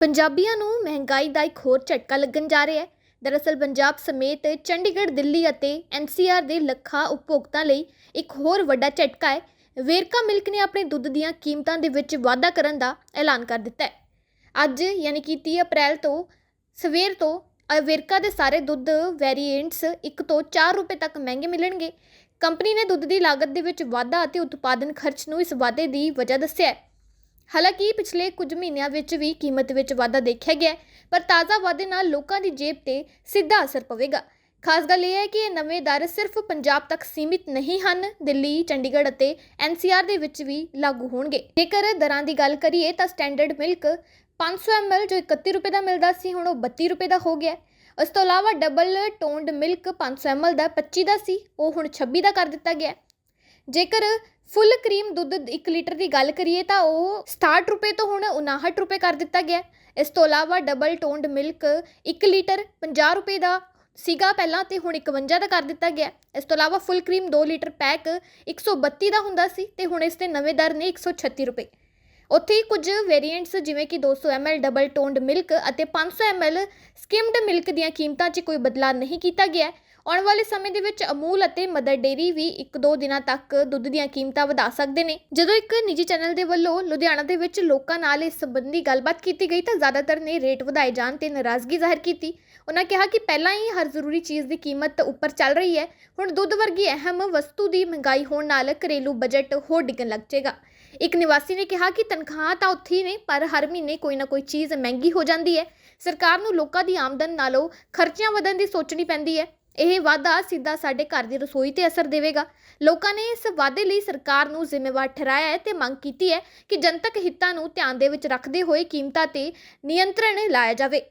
ਪੰਜਾਬੀਆਂ ਨੂੰ ਮਹਿੰਗਾਈ ਦਾ ਇੱਕ ਹੋਰ ਝਟਕਾ ਲੱਗਣ ਜਾ ਰਿਹਾ ਹੈ। ਦਰਅਸਲ ਪੰਜਾਬ ਸਮੇਤ ਚੰਡੀਗੜ੍ਹ ਦਿੱਲੀ ਅਤੇ ਐਨਸੀਆਰ ਦੇ ਲੱਖਾਂ ਉਪਭੋਗਤਾ ਲਈ ਇੱਕ ਹੋਰ ਵੱਡਾ ਝਟਕਾ ਹੈ। ਵੇਰਕਾ ਮਿਲਕ ਨੇ ਆਪਣੇ ਦੁੱਧ ਦੀਆਂ ਕੀਮਤਾਂ ਦੇ ਵਿੱਚ ਵਾਧਾ ਕਰਨ ਦਾ ਐਲਾਨ ਕਰ ਦਿੱਤਾ ਹੈ। ਅੱਜ ਯਾਨੀ ਕਿ 30 ਅਪ੍ਰੈਲ ਤੋਂ ਸਵੇਰ ਤੋਂ ਅ, ਵੇਰਕਾ ਦੇ ਸਾਰੇ ਦੁੱਧ ਵੇਰੀਐਂਟਸ 1 ਤੋਂ 4 ਰੁਪਏ ਤੱਕ ਮਹਿੰਗੇ ਮਿਲਣਗੇ। ਕੰਪਨੀ ਨੇ ਦੁੱਧ ਦੀ ਲਾਗਤ ਦੇ ਵਿੱਚ ਵਾਧਾ ਅਤੇ ਉਤਪਾਦਨ ਖਰਚ ਨੂੰ ਇਸ ਵਾਧੇ ਦੀ ਵਜ੍ਹਾ ਦੱਸਿਆ ਹੈ। ਹਾਲਾਂਕਿ ਪਿਛਲੇ ਕੁਝ ਮਹੀਨਿਆਂ ਵਿੱਚ ਵੀ ਕੀਮਤ ਵਿੱਚ ਵਾਧਾ ਦੇਖਿਆ ਗਿਆ ਹੈ, ਪਰ ਤਾਜ਼ਾ ਵਾਧੇ ਨਾਲ ਲੋਕਾਂ ਦੀ ਜੇਬ ਤੇ ਸਿੱਧਾ ਅਸਰ ਪਵੇਗਾ ਖਾਸ ਗੱਲ ਇਹ ਹੈ ਕਿ ਇਹ ਨਵੇਂ ਦਰ ਸਿਰਫ ਪੰਜਾਬ ਤੱਕ ਸੀਮਿਤ ਨਹੀਂ ਹਨ ਦਿੱਲੀ ਚੰਡੀਗੜ੍ਹ ਅਤੇ ਐਨਸੀਆਰ ਦੇ ਵਿੱਚ ਵੀ ਲਾਗੂ ਹੋਣਗੇ ਜੇਕਰ ਦਰਾਂ ਦੀ ਗੱਲ ਕਰੀਏ ਤਾਂ ਸਟੈਂਡਰਡ ਮਿਲਕ 500 ml ਜੋ 31 ਰੁਪਏ ਦਾ ਮਿਲਦਾ ਸੀ ਹੁਣ ਉਹ 32 ਰੁਪਏ ਦਾ ਹੋ ਗਿਆ ਹੈ। ਇਸ ਤੋਂ ਇਲਾਵਾ ਡਬਲ ਟੋਨਡ ਮਿਲਕ 500 ml ਦਾ 25 ਦਾ ਸੀ ਉਹ ਹੁਣ 26 ਦਾ ਕਰ ਦਿੱਤਾ ਗਿਆ ਹੈ। ਜੇਕਰ ਫੁੱਲ ਕਰੀਮ ਦੁੱਧ 1 ਲੀਟਰ ਦੀ ਗੱਲ ਕਰੀਏ ਤਾਂ ਉਹ 67 ਰੁਪਏ ਤੋਂ ਹੁਣ 59 ਰੁਪਏ ਕਰ ਦਿੱਤਾ ਗਿਆ ਇਸ ਤੋਂ ਇਲਾਵਾ ਡਬਲ ਟੋਨਡ ਮਿਲਕ 1 ਲੀਟਰ 50 ਰੁਪਏ ਦਾ ਸੀਗਾ ਪਹਿਲਾਂ ਤੇ ਹੁਣ 51 ਦਾ ਕਰ ਦਿੱਤਾ ਗਿਆ ਇਸ ਤੋਂ ਇਲਾਵਾ ਫੁੱਲ ਕਰੀਮ 2 ਲੀਟਰ ਪੈਕ 132 ਦਾ ਹੁੰਦਾ ਸੀ ਤੇ ਹੁਣ ਇਸ 'ਤੇ ਨਵੇਂ ਦਰ ਨੇ 136 ਰੁਪਏ। ਉੱਥੇ ਹੀ ਕੁਝ ਵੇਰੀਐਂਟਸ ਜਿਵੇਂ ਕਿ 200 ml ਡਬਲ ਟੋਨਡ ਮਿਲਕ ਅਤੇ 500 ml ਸਕਿਮਡ ਮਿਲਕ ਦੀਆਂ ਕੀਮਤਾਂ 'ਚ ਕੋਈ ਬਦਲਾਅ ਨਹੀਂ ਕੀਤਾ ਗਿਆ ਆਉਣ ਵਾਲੇ ਸਮੇਂ ਦੇ ਵਿੱਚ ਅਮੂਲ ਅਤੇ ਮਦਰ ਡੇਰੀ ਵੀ 1-2 ਦਿਨਾਂ ਤੱਕ ਦੁੱਧ ਦੀਆਂ ਕੀਮਤਾਂ ਵਧਾ ਸਕਦੇ ਨੇ। ਜਦੋਂ ਇੱਕ ਨਿੱਜੀ ਚੈਨਲ ਦੇ ਵੱਲੋਂ ਲੁਧਿਆਣਾ ਦੇ ਵਿੱਚ ਲੋਕਾਂ ਨਾਲ ਇਸ ਸੰਬੰਧੀ ਗੱਲਬਾਤ ਕੀਤੀ ਗਈ ਤਾਂ ਜ਼ਿਆਦਾਤਰ ਨੇ ਰੇਟ ਵਧਾਏ ਜਾਣ ਤੇ ਨਾਰਾਜ਼ਗੀ ਜ਼ਾਹਿਰ ਕੀਤੀ। ਉਹਨਾਂ ਕਿਹਾ ਕਿ ਪਹਿਲਾਂ ਹੀ ਹਰ ਜ਼ਰੂਰੀ ਚੀਜ਼ ਦੀ ਕੀਮਤ ਉੱਪਰ ਚੱਲ ਰਹੀ ਹੈ। ਹੁਣ ਦੁੱਧ ਵਰਗੀ ਅਹਿਮ ਵਸਤੂ ਦੀ ਮਹਿੰਗਾਈ ਹੋਣ ਨਾਲ ਘਰੇਲੂ ਬਜਟ ਹੋਰ ਡਿੱਗਣ ਲੱਗ ਜਾਏਗਾ। ਇੱਕ ਨਿਵਾਸੀ ਨੇ ਕਿਹਾ ਕਿ ਤਨਖਾਹ ਤਾਂ ਉੱਥੇ ਹੀ ਨੇ, ਪਰ ਹਰ ਮਹੀਨੇ ਕੋਈ ਨਾ ਕੋਈ ਚੀਜ਼ ਮਹਿੰਗੀ ਹੋ ਜਾਂਦੀ ਹੈ। ਸਰਕਾਰ ਨੂੰ ਲੋਕਾਂ ਦੀ ਆਮਦਨ ਨਾਲੋਂ ਖਰਚਿਆਂ ਵਧਣ ਦੀ ਸੋਚਣੀ ਪੈਂਦੀ ਹੈ। ਇਹ ਵਾਧਾ ਸਿੱਧਾ ਸਾਡੇ ਘਰ ਦੀ ਰਸੋਈ ਤੇ ਅਸਰ ਦੇਵੇਗਾ। ਲੋਕਾਂ ਨੇ ਇਸ ਵਾਧੇ ਲਈ ਸਰਕਾਰ ਨੂੰ ਜ਼ਿੰਮੇਵਾਰ ਠਹਿਰਾਇਆ ਹੈ ਤੇ ਮੰਗ ਕੀਤੀ ਹੈ ਕਿ ਜਨਤਕ ਹਿੱਤਾਂ ਨੂੰ ਧਿਆਨ ਦੇ ਵਿੱਚ ਰੱਖਦੇ ਹੋਏ ਕੀਮਤਾਂ ਤੇ ਨਿਯੰਤਰਣ ਲਾਇਆ ਜਾਵੇ।